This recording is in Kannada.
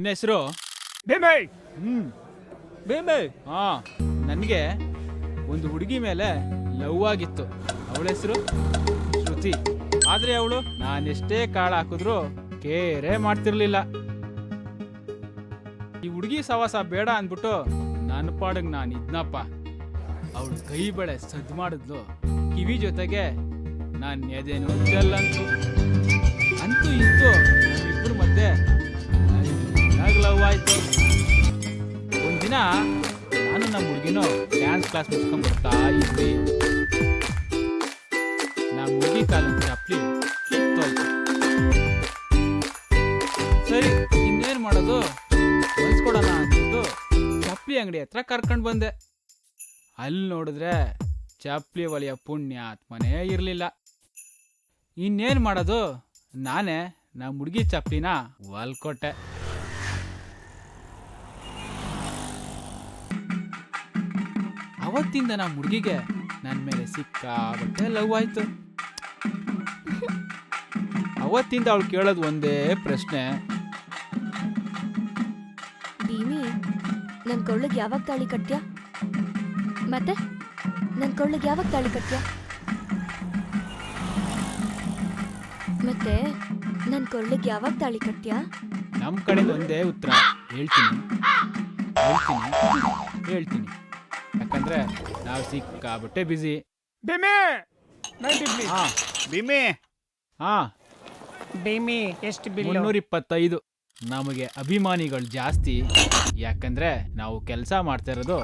ನನ್ನ ಹೆಸರು ಬೇಮೆ ಹ್ಮ್. ಬೇಮೆ ಹಾ ನನಗೆ ಒಂದು ಹುಡುಗಿ ಮೇಲೆ ಲವ್ ಆಗಿತ್ತು. ಅವಳ ಹೆಸರು ಶ್ರುತಿ. ಆದ್ರೆ ಅವಳು ನಾನೆಷ್ಟೇ ಕಾಳು ಹಾಕಿದ್ರು ಕೇರೆ ಮಾಡ್ತಿರ್ಲಿಲ್ಲ. ಈ ಹುಡುಗಿ ಸವಾಸ ಬೇಡ ಅಂದ್ಬಿಟ್ಟು ನನ್ನ ಪಾಡಿಗೆ ನಾನು ಇದ್ನಪ್ಪ. ಅವಳು ಕೈ ಬಳೆ ಸದ್ದು ಮಾಡಿದ್ಲು. ಕಿವಿ ಜೊತೆಗೆ ನಾನು ಎದೇನು ಜಲ್ಲಂತು ನಾನು ನಮ್ಮ ಹುಡುಗಿನೋ ಡ್ಯಾನ್ಸ್ ಕ್ಲಾಸ್ ಮುಗಿಸ್ಕೊಂಡು ಬರ್ತಾ ಇದ್ವಿ. ನಮ್ಮ ಹುಡುಗಿ ಕಾಲು ಕಿತ್ತೋಯ್ತು ಸರಿ, ಇನ್ನೇನು ಮಾಡೋದು? ಹೊಲ್ಸ್ಕೊಡೋಣ ಚಪ್ಪಲಿ ಅಂಗಡಿ ಹತ್ರ ಕರ್ಕೊಂಡು ಬಂದೆ. ಅಲ್ಲಿ ನೋಡಿದ್ರೆ ಚಪ್ಪಲಿ ಒಲೆಯ ಪುಣ್ಯಾತ್ಮನೇ ಇರಲಿಲ್ಲ. ಇನ್ನೇನ್ ಮಾಡೋದು? ನಾನೇ ನಮ್ಮ ಹುಡುಗಿ ಚಪ್ಲಿನ ಹೊಲ್ಕೊಟ್ಟೆ. ಅವತ್ತಿಂದ ನಮ್ಮ ಹುಡುಗಿಗೆ ನನ್ನ ಮೇಲೆ ಸಿಕ್ಕಾಬಟ್ಟೆ ಲವ್ ಆಯ್ತು. ಅವತ್ತಿಂದ ಅವಳು ಕೇಳೋದು ಒಂದೇ ಪ್ರಶ್ನೆ. ಭೀಮಿ ನನ್ ಕೊಳ್ಳಿಗೆ ಯಾವಾಗ ತಾಳಿ ಕಟ್ಟ್ಯಾ ಮತ್ತೆ? ನನ್ ಕೊಳ್ಳಿಗೆ ಯಾವಾಗ ತಾಳಿ ಕಟ್ಟ್ಯಾ ಮತ್ತೆ ನನ್ ಕೊಳ್ಳಿಗೆ ಯಾವಾಗ ತಾಳಿ ಕಟ್ಟ್ಯಾ ನಮ್ಮ ಕಡೆ ಒಂದೇ ಉತ್ತರ. ಹೇಳ್ತೀನಿ. ಹೇಳ್ತೀನಿ. ಹೇಳ್ತೀನಿ. ಯಾಕಂದ್ರೆ ನಾವು ಸಿಕ್ಕಾಬಟ್ಟೆ ಬ್ಯುಸಿ ಭೀಮೆ! ಹಾ. ಬಿಮಿ ಹಾ. ಬೇಮಿ ಎಷ್ಟು ಬಿಲ್ ಮುನ್ನೂರ ಇಪ್ಪತ್ತೈದು ನಮಗೆ ಅಭಿಮಾನಿಗಳು ಜಾಸ್ತಿ. ಯಾಕಂದ್ರೆ ನಾವು ಕೆಲಸ ಮಾಡ್ತಾ ಇರೋದು